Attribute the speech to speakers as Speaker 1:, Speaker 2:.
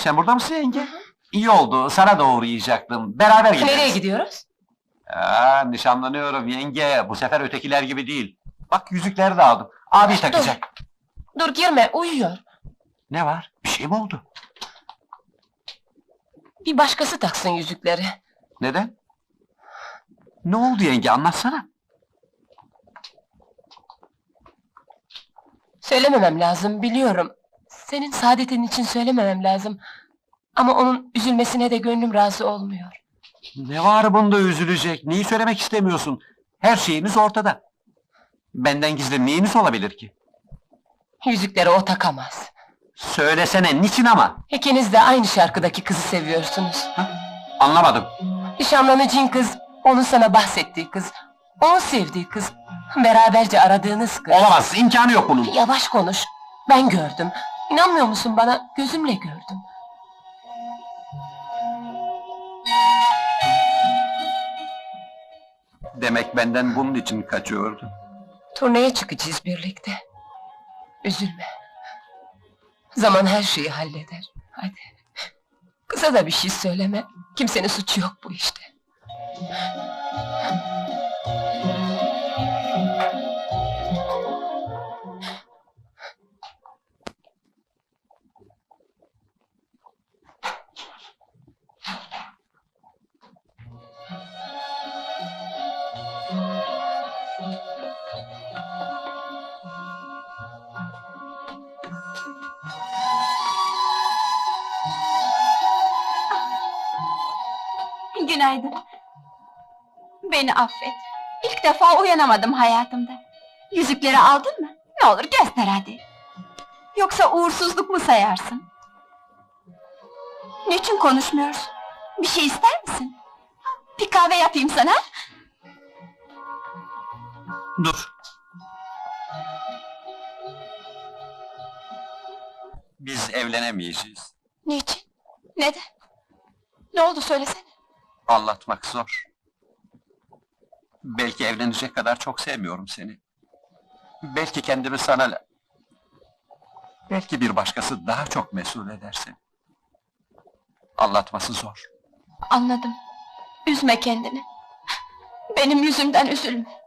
Speaker 1: Sen burada mısın yenge? İyi oldu, sana da uğrayacaktım. Beraber gideriz.
Speaker 2: Nereye gidiyoruz?
Speaker 1: Aa, nişanlanıyorum yenge. Bu sefer ötekiler gibi değil. Bak yüzükleri de aldım. Abi takacak.
Speaker 2: Dur girme, uyuyor.
Speaker 1: Ne var? Bir şey mi oldu?
Speaker 2: Bir başkası taksın yüzükleri.
Speaker 1: Neden? Ne oldu yenge anlatsana.
Speaker 2: Söylememem lazım, biliyorum. Senin saadetin için söylememem lazım. Ama onun üzülmesine de gönlüm razı olmuyor.
Speaker 1: Ne var bunda üzülecek? Neyi söylemek istemiyorsun? Her şeyiniz ortada. Benden gizli neyiniz olabilir ki?
Speaker 2: Yüzükleri o takamaz.
Speaker 1: Söylesene niçin ama?
Speaker 2: İkiniz de aynı şarkıdaki kızı seviyorsunuz.
Speaker 1: Anlamadım.
Speaker 2: Nişanlanacağın kız, onun sana bahsettiği kız, onun sevdiği kız, beraberce aradığınız kız.
Speaker 1: Olamaz, imkanı yok bunun.
Speaker 2: Yavaş konuş, ben gördüm. İnanmıyor musun bana? Gözümle gördüm.
Speaker 1: Demek benden bunun için kaçıyordu.
Speaker 2: Turneye çıkacağız birlikte. Üzülme. Zaman her şeyi halleder. Hadi. Kıza da bir şey söyleme. Kimsenin suçu yok bu işte.
Speaker 3: Günaydın. Beni affet. İlk defa uyanamadım hayatımda. Yüzükleri aldın mı? Ne olur göster hadi. Yoksa uğursuzluk mu sayarsın? Niçin konuşmuyorsun? Bir şey ister misin? Bir kahve yapayım sana.
Speaker 1: Dur. Biz evlenemeyeceğiz.
Speaker 3: Niçin? Neden? Ne oldu söylesene.
Speaker 1: Anlatmak zor. Belki evlenecek kadar çok sevmiyorum seni. Belki kendimi sana... Belki bir başkası daha çok mesul eder seni. Anlatması zor.
Speaker 3: Anladım. Üzme kendini. Benim yüzümden üzülme.